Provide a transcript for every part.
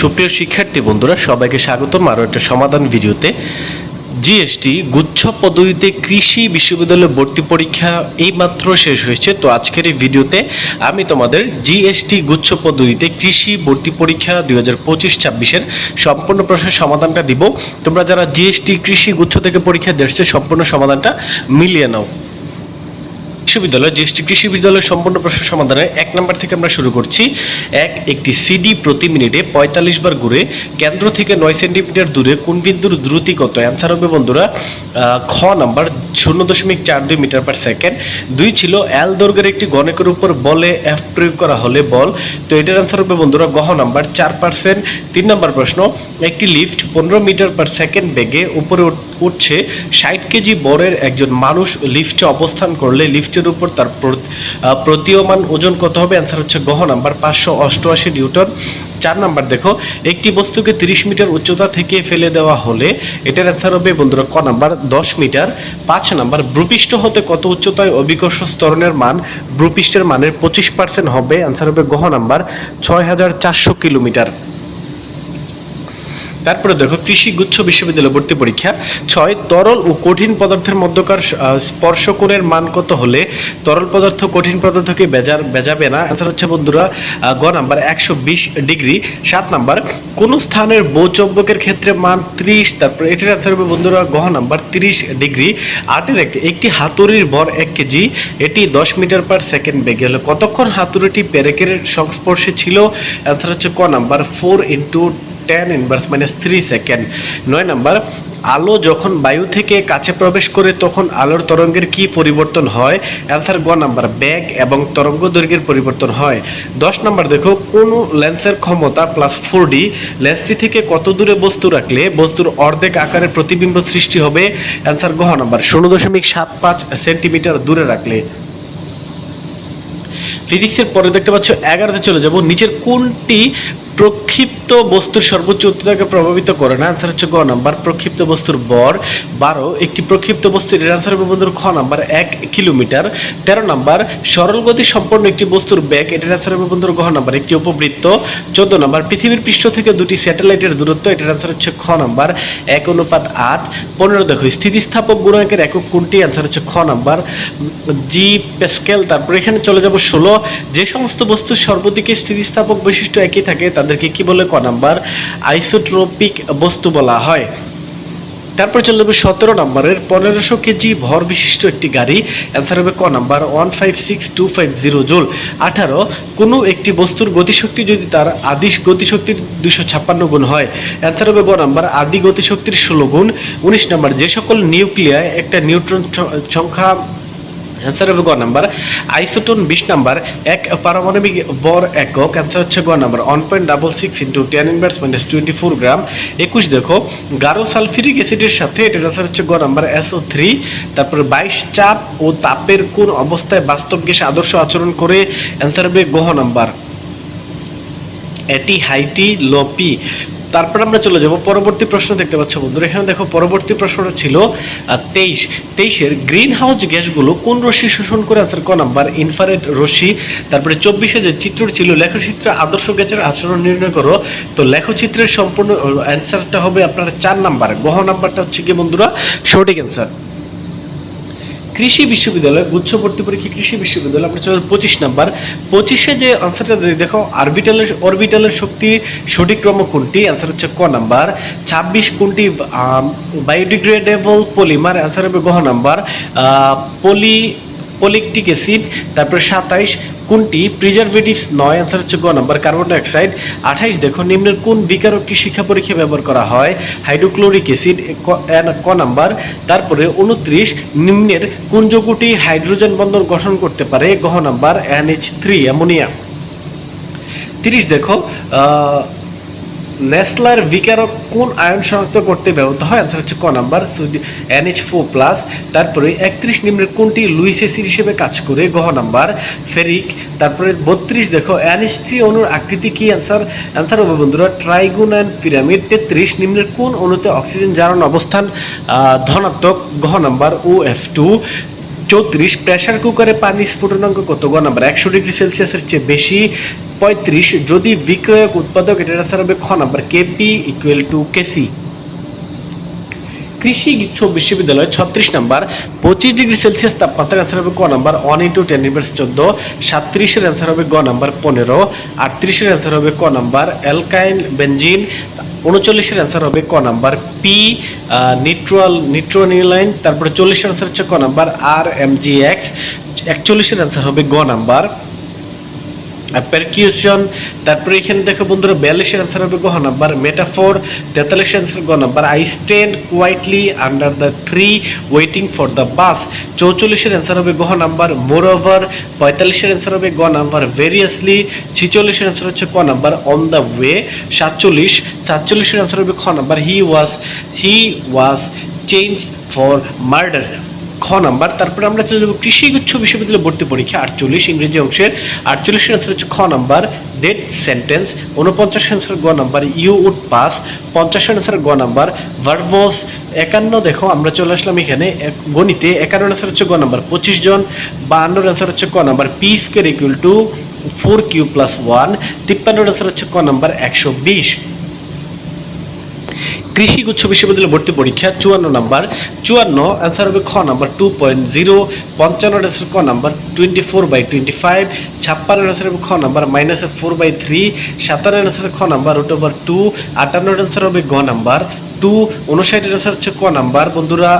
সুপ্রিয় শিক্ষার্থী বন্ধুরা, সবাইকে স্বাগতম আরও একটা সমাধান ভিডিওতে। জিএসটি, গুচ্ছ পদ্ধতিতে কৃষি বিশ্ববিদ্যালয় ভর্তি পরীক্ষা এইমাত্র শেষ হয়েছে। তো আজকের এই ভিডিওতে আমি তোমাদের জিএসটি, গুচ্ছ পদ্ধতিতে কৃষি ভর্তি পরীক্ষা দুই হাজার পঁচিশ ছাব্বিশের সম্পূর্ণ প্রশ্নের সমাধানটা দিব। তোমরা যারা জিএসটি, কৃষি, গুচ্ছ থেকে পরীক্ষা দেখছ সম্পূর্ণ সমাধানটা মিলিয়ে নাও। বিশ্ববিদ্যালয়, জিএসটি কৃষি বিদ্যালয়ের সম্পূর্ণ প্রশ্ন সমাধানের এক নম্বর থেকে আমরা শুরু করছি। এক, একটি সিডি প্রতি মিনিটে পঁয়তাল্লিশ বার ঘুরে কেন্দ্র থেকে নয় সেন্টিমিটার দূরে কোন বিন্দুর দ্রুতি কত? অ্যান্সার হবে বন্ধুরা খ নাম্বার শূন্য দশমিক চার দুই মিটার পার সেকেন্ড দুই ছিল এল দৈর্ঘ্যের একটি গণকের উপর বলে এফ প্রয়োগ করা হলে বল। তো এটার অ্যান্সার হবে বন্ধুরা গহ নাম্বার চার পার্সেন্ট তিন নম্বর প্রশ্ন, একটি লিফট পনেরো মিটার পার সেকেন্ড বেগে উপরে উঠ- উঠছে। ষাট কেজি বরের একজন মানুষ লিফটে অবস্থান করলে লিফটের উপর তার প্র- প্রতীয়মান ওজন কত হবে? অ্যান্সার হচ্ছে গহ নাম্বার পাঁচশো অষ্টআশি নিউটন। চার নাম্বার দেখো, একটি বস্তুকে তিরিশ মিটার উচ্চতা থেকে ফেলে দেওয়া হলে এটার অ্যান্সার হবে বন্ধুরা ক নাম্বার দশ মিটার। পাঁচ নাম্বার ভূপৃষ্ঠ হতে কত উচ্চতায় অভিকর্ষ স্তরণের মান? ভূপৃষ্ঠের মানের পঁচিশ পার্সেন্ট হবে। অ্যান্সার হবে গহ নাম্বার ছয় হাজার চারশো কিলোমিটার। তারপরে দেখো, কৃষি গুচ্ছ বিশ্ববিদ্যালয় ভর্তি পরীক্ষা। ছয়, তরল ও কঠিন পদার্থের মধ্যকার স্পর্শ কোণের মান কত হলে তরল পদার্থ কঠিন পদার্থকে বেজার, বেজাবে না? অ্যান্সার হচ্ছে বন্ধুরা গ নাম্বার, একশো বিশ ডিগ্রি। সাত নাম্বার, কোন স্থানের বৌচম্বকের ক্ষেত্রে মান ত্রিশ? তারপরে এটির অ্যান্সার হবে বন্ধুরা গহ নাম্বার, তিরিশ ডিগ্রি। আটের একটি একটি হাতুড়ির ভর এক কেজি, এটি দশ মিটার পার সেকেন্ড বেগে হলো কতক্ষণ হাতুড়িটি পেরেকের সংস্পর্শে ছিল? অ্যান্সার হচ্ছে ক number four into ten inverse minus three second নয় নাম্বার আলো যখন বায়ু থেকে কাছে প্রবেশ করে তখন আলোর তরঙ্গের কি পরিবর্তন হয়? অ্যান্সার গ নাম্বার ব্যাগ এবং তরঙ্গ দৈর্ঘ্যের পরিবর্তন হয়। দশ নাম্বার দেখো, কোন লেন্সের ক্ষমতা প্লাস ফোর ডি লেন্সটি থেকে কত দূরে বস্তু রাখলে বস্তুর অর্ধেক আকারে প্রতিবিম্ব সৃষ্টি হবে? অ্যান্সার গহ নাম্বার ষোলো দশমিক সাত পাঁচ সেন্টিমিটার দূরে রাখলে। ফিজিক্সের পরে দেখতে পাচ্ছ, এগারোতে চলে যাব। নিচের কোনটি প্রক্ষিপ্ত বস্তুর সর্বোচ্চ উচ্চতাকে প্রভাবিত করে না। আনসার হচ্ছে গ নাম্বার। প্রক্ষিপ্ত বস্তুর বর বারো। একটি প্রক্ষিপ্ত বস্তুর এর আনসার হবে বন্ধুর খ নাম্বার, এক কিলোমিটার। তেরো নাম্বার, সরল গতি সম্পন্ন একটি বস্তুর ব্যাগ এটার আনসার হবে বন্ধুর গ নাম্বার, একটি উপবৃত্ত। চোদ্দ নাম্বার, পৃথিবীর পৃষ্ঠ থেকে দুটি স্যাটেলাইটের দূরত্ব, এটার আনসার হচ্ছে খ নাম্বার, এক অনুপাত আট। পনেরো দেখো, স্থিতিস্থাপক গুণাঙ্কের একক কোনটি? আনসার হচ্ছে খ নাম্বার। জি প্যাসকেল, তারপর এখানে চলে যাব ষোলো। যে সমস্ত বস্তুর সর্বদিকে স্থিতিস্থাপক বৈশিষ্ট্য একই থাকে তাদেরকে কি বলে ক নাম্বার? আইসোট্রপিক বস্তু বলা হয়। তারপর চলে যাবে সতেরো নম্বরের পনেরোশো কেজি ভর বিশিষ্ট একটি গাড়ি। অ্যান্সার হবে ক number? One five six two five zero জোল। আঠারো, কোনো একটি বস্তুর গতিশক্তি যদি তার আদি গতিশক্তির দুশো ছাপ্পান্ন গুণ হয়। অ্যান্সার হবে গ নাম্বার? আদি গতিশক্তির ষোলো গুণ। উনিশ নাম্বার, যে সকল নিউক্লিয়ায় একটা নিউট্রন সংখ্যা অ্যান্সার হবে গ নাম্বার। আইসোটোন বিশ নাম্বার, এক পারমাণবিক বর একক। অ্যান্সার হচ্ছে গ number one point double six into ten inverse minus twenty four gram একুশ দেখো গারো সালফিরিক অ্যাসিডের সাথে এটার অ্যান্সার হচ্ছে গ নাম্বার এসও থ্রি তারপর বাইশ, চাপ ও তাপের কোন অবস্থায় বাস্তব গ্যাস আদর্শ আচরণ করে? অ্যান্সার হবে গহ নাম্বার। এটি হাইটি লোপি তারপর আমরা চলে যাব পরবর্তী প্রশ্ন দেখতে পাচ্ছ বন্ধুরা। এখানে দেখো পরবর্তী প্রশ্নটা ছিল তেইশ। তেইশের গ্রিন হাউস গ্যাসগুলো কোন রশ্মি শোষণ করে আছে? ক নাম্বার ইনফারেট রশ্মি। তারপরে চব্বিশে যে চিত্রটি ছিল, লেখচিত্রে আদর্শ গ্যাসের আচরণ নির্ণয় করো। তো লেখচিত্রের সম্পূর্ণ অ্যান্সারটা হবে আপনার চার নাম্বার। গহ নাম্বারটা হচ্ছে কি বন্ধুরা? সঠিক অ্যান্সার কৃষি বিশ্ববিদ্যালয়, গুচ্ছ ভর্তি পরীক্ষা কৃষি বিশ্ববিদ্যালয়, আপনার চলে পঁচিশ নাম্বার। পঁচিশে যে আনসারটা দেখো আরবিটালের অরবিটালের শক্তি সঠিক ক্রম কোনটি? অ্যান্সার হচ্ছে ক নাম্বার। ছাব্বিশ কোনটি বায়োডিগ্রেডেবল পলিমার অ্যান্সার হবে গহ নাম্বার। পলি পলিকটিক অ্যাসিড, তারপরে সাতাইশ, কোনটি? প্রিজারভেটিভস নয় অ্যান্সার হচ্ছে গ নাম্বার, কার্বন ডাইঅক্সাইড। আঠাইশ, দেখো, নিম্নের কোন বিকারকটি শিক্ষা পরীক্ষা ব্যবহার করা হয়? হাইড্রোক্লোরিক অ্যাসিড ক নাম্বার। তারপরে উনত্রিশ, নিম্নের কোন যৌগটি হাইড্রোজেন বন্ধন গঠন করতে পারে? গহ নাম্বার এনএইচ থ্রি, অ্যামোনিয়া। তিরিশ, দেখো নেসলার বিকারক কোন আয়ন শনাক্ত করতে ব্যবহৃত হয়? আনসার হচ্ছে ক নাম্বার এনএইচ ফোর প্লাস তারপরে একত্রিশ নিম্নের কোনটি লুইস এসিড হিসেবে কাজ করে? গহ নাম্বার, ফেরিক, তারপরে বত্রিশ, দেখো এনএইচ থ্রি অনুর আকৃতি কি? অ্যান্সার অ্যান্সার হবে বন্ধুরা ট্রাইগুন অ্যান্ড পিরামিড, তেত্রিশ নিম্নের কোন অণুতে অক্সিজেন জারণ অবস্থান? ধনাত্মক গহ নাম্বার ও এফ টু চৌত্রিশ, প্রেসার কুকারে পানি স্ফুটনাঙ্ক কত? গ নাম্বার, একশো ডিগ্রি সেলসিয়াসের চেয়ে বেশি পঁয়ত্রিশ, যদি বিক্রয়ক উৎপাদক এটা হবে খ number KP equal to KC কৃষি গুচ্ছ বিশ্ববিদ্যালয় ছত্রিশ নাম্বার, পঁচিশ ডিগ্রি সেলসিয়াস তাপমাত্রার অ্যান্সার হবে ক number one into ten inverse চোদ্দ, সাতত্রিশের অ্যান্সার হবে গ নাম্বার, পনেরো, আটত্রিশের অ্যান্সার হবে ক নাম্বার অ্যালকাইন বেঞ্জিন উনচল্লিশের অ্যান্সার হবে ক নাম্বার পি নিট্রোয়াল নিট্রোনিলাইন তারপরে চল্লিশের অ্যান্সার হচ্ছে ক number R M G X একচল্লিশের answer হবে গ নাম্বার পারকিউশন তারপরে এখানে দেখো বন্ধুরা বিয়াল্লিশের অ্যান্সার হবে গ নাম্বার মেটাফোর তেতাল্লিশের অ্যান্সার গ number I stand quietly under the tree waiting for the bus চৌচল্লিশের answer হবে গ নাম্বার মোর ওভার পঁয়তাল্লিশের অ্যান্সার হবে গ নাম্বার ভেরিয়াসলি ছিচল্লিশের অ্যান্সার হচ্ছে ক নাম্বার অন দ্য ওয়ে সাতচল্লিশ, সাতচল্লিশের অ্যান্সার হবে খ number he was he was change for murder খ নাম্বার, তারপরে আমরা চলে যাব কৃষি গুচ্ছ বিশ্ববিদ্যালয় ভর্তি পরীক্ষা, আটচল্লিশ ইংরেজি অংশের, আটচল্লিশ অ্যান্সার হচ্ছে খ নাম্বার ডেট সেন্টেন্স উনপঞ্চাশ অ্যান্সার গ নাম্বার ইউ উড পাস পঞ্চাশ অ্যান্সার গ নাম্বার ভার্বস একান্ন দেখো, আমরা চলে আসলাম এখানে গণিতে, একান্ন অ্যান্সার হচ্ছে গ নাম্বার, পঁচিশ জন, বাহান্ন অ্যান্সার হচ্ছে ক number p square equal to four q plus one তিপ্পান্ন অ্যান্সার হচ্ছে ক নাম্বার, একশো বিশ। কৃষি গুচ্ছ বিশ্ববিদ্যালয় ভর্তি পরীক্ষা, চুয়ান্ন নাম্বার। চুয়ান্ন অ্যান্সার হবে খ নাম্বার টু পয়েন্ট জিরো পঞ্চান্ন অ্যান্সার ক number twenty four by twenty five ছাপ্পান্ন অ্যান্সার হবে খ number minus four by three সাতান্ন অ্যান্সার খ নাম্বার রুট ওভার টু আটান্ন অ্যান্সার হবে গ নাম্বার টু উনষাট অ্যান্সার হচ্ছে ক নাম্বার, বন্ধুরা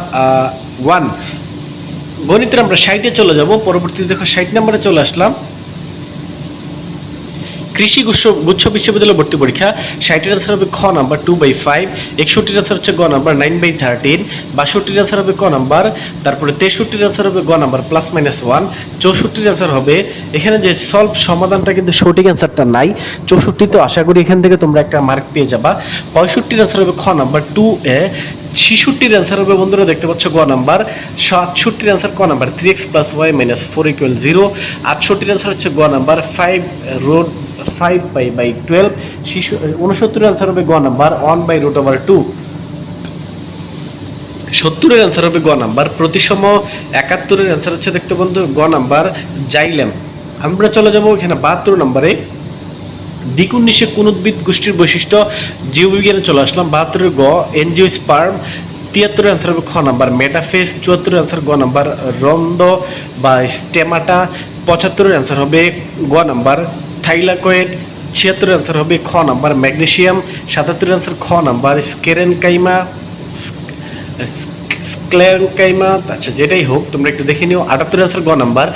ওয়ান গণিতের আমরা ষাটে চলে যাব, পরবর্তীতে দেখো ষাট নাম্বারে চলে আসলাম। কৃষি গুচ্ছ গুচ্ছ বিশ্ববিদ্যালয় ভর্তি পরীক্ষা ষাটের আনসার হবে খ নাম্বার টু বাই ফাইভ একষট্টির আনসার হচ্ছে গ নাম্বার নাইন বাই থার্টিন বাষট্টির আনসার হবে ক নাম্বার তারপরে তেষট্টির আনসার হবে গ নাম্বার প্লাস মাইনাস ওয়ান চৌষট্টির আনসার হবে, এখানে যে সলভ সমাধানটা কিন্তু সঠিক অ্যান্সারটা নাই, চৌষট্টি তো আশা করি এখান থেকে তোমরা একটা মার্ক পেয়ে যাবা পঁয়ষট্টির আনসার হবে খ নাম্বার টু এ ছিষট্টির অ্যান্সার হবে বন্ধুরা দেখতে পাচ্ছ গ নাম্বার সাতষট্টির অ্যান্সার ক number three x plus y minus four equal zero আটষট্টির answer হচ্ছে গ number five root five by by twelve শিশু উনসত্তরের অ্যান্সার হবে গ number one by root over two সত্তরের অ্যান্সার হবে গ নাম্বার প্রতিসম একাত্তরের অ্যান্সার হচ্ছে, দেখতে বন্ধু, গ নাম্বার জাইলেম। আমরা চলে যাব এখানে বাহাত্তর নম্বরে দ্বিগুণ নিষে কোন উদ্ভিদ গোষ্ঠীর বৈশিষ্ট্য, জীববিজ্ঞানে চলে আসলাম, বাহাত্তরের গ, এনজিও স্পার্ম তিয়াত্তরের অ্যান্সার হবে খ নাম্বার মেটাফেস চুয়াত্তরের অ্যান্সার গ নাম্বার রন্দ বা স্টেমাটা, পঁচাত্তরের অ্যান্সার হবে গ নাম্বার থাইলাকয়েড ছিয়াত্তর অ্যান্সার হবে খ নাম্বার। ম্যাগনেসিয়াম সাতাত্তর অ্যান্সার খ নাম্বার। স্কেরেনকাইমা স্ক্লেরকাইমা আচ্ছা যেটাই হোক, তোমরা একটু দেখে নিও। আটাত্তর অ্যান্সার গ নাম্বার।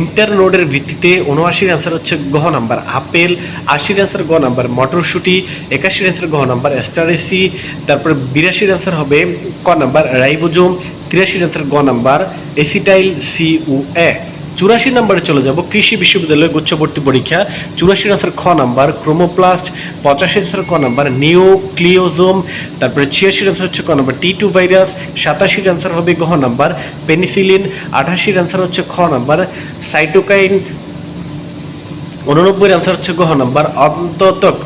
ইন্টারনোডের ভিত্তিতে উনআশির অ্যান্সার হচ্ছে গ নাম্বার। আপেল, আশির অ্যান্সার গ নাম্বার। মটরশুটি, একাশির অ্যান্সার গ নাম্বার। অ্যাস্টারেসি তারপরে বিরাশির অ্যান্সার হবে ক নাম্বার। রাইবোজোম, তিরাশির অ্যান্সার গ number. Acetyl, C O A. চুরাশি নম্বরে চলে যাব, কৃষি বিশ্ববিদ্যালয়ের গুচ্ছবর্তী পরীক্ষা। চুরাশি নাম্বার খ নাম্বার, ক্রোমোপ্লাস্ট, পঁচাশি নাম্বার ক নাম্বার নিওক্লিওজোম তারপরে ছিয়াশি আনসার হচ্ছে ক নাম্বার, টি টু ভাইরাস সাতাশির আনসার হবে গহ নাম্বার, পেনিসিলিন আঠাশির আনসার হচ্ছে খ নাম্বার, সাইটোকাইন উননব্বই আনসার হচ্ছে গহ নাম্বার। অন্ততক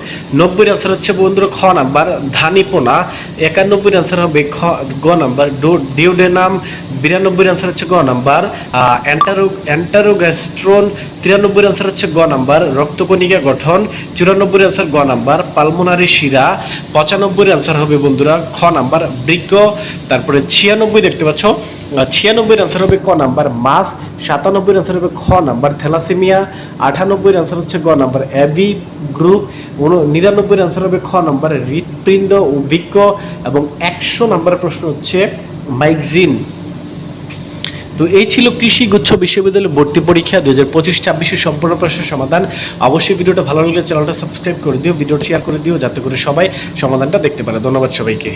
নব্বই আনসার হচ্ছে বন্ধুরা খ নাম্বার। ধানিপোনা একানব্বই আনসার হবে খ, গ নাম্বার। ডিওডেনাম বিরানব্বই আনসার হচ্ছে গ নাম্বার। অ্যান্টারো, অ্যান্টারোগ্যাস্ট্রোন তিরানব্বই আনসার হচ্ছে গ নাম্বার। রক্তকণিকা গঠন চুরানব্বই আনসার গ নাম্বার। পালমোনারি শিরা পঁচানব্বই আনসার হবে বন্ধুরা খ নাম্বার। বৃক্ষ, তারপরে ছিয়ানব্বই দেখতে পাচ্ছ। ছিয়ানব্বই আনসার হবে ক নাম্বার মাস সাতানব্বই আনসার হবে খ নাম্বার থ্যালাসেমিয়া আটানব্বই আনসার হচ্ছে গ নাম্বার অ্যাভি গ্রুপ নিরানব্বই আনসার হবে খ নাম্বার হৃৎপিণ্ড বৃক্ষ এবং একশো নাম্বারের প্রশ্ন হচ্ছে মাইকজিন তো এই ছিল কৃষি গুচ্ছ বিশ্ববিদ্যালয় ভর্তি পরীক্ষা দুই হাজার পঁচিশ ছাব্বিশের সম্পূর্ণ প্রশ্নের সমাধান। অবশ্যই ভিডিওটা ভালো লাগলে চ্যানেলটা সাবস্ক্রাইব করে দিও, ভিডিওটা শেয়ার করে দিও, যাতে করে সবাই সমাধানটা দেখতে পারে। ধন্যবাদ সবাইকে।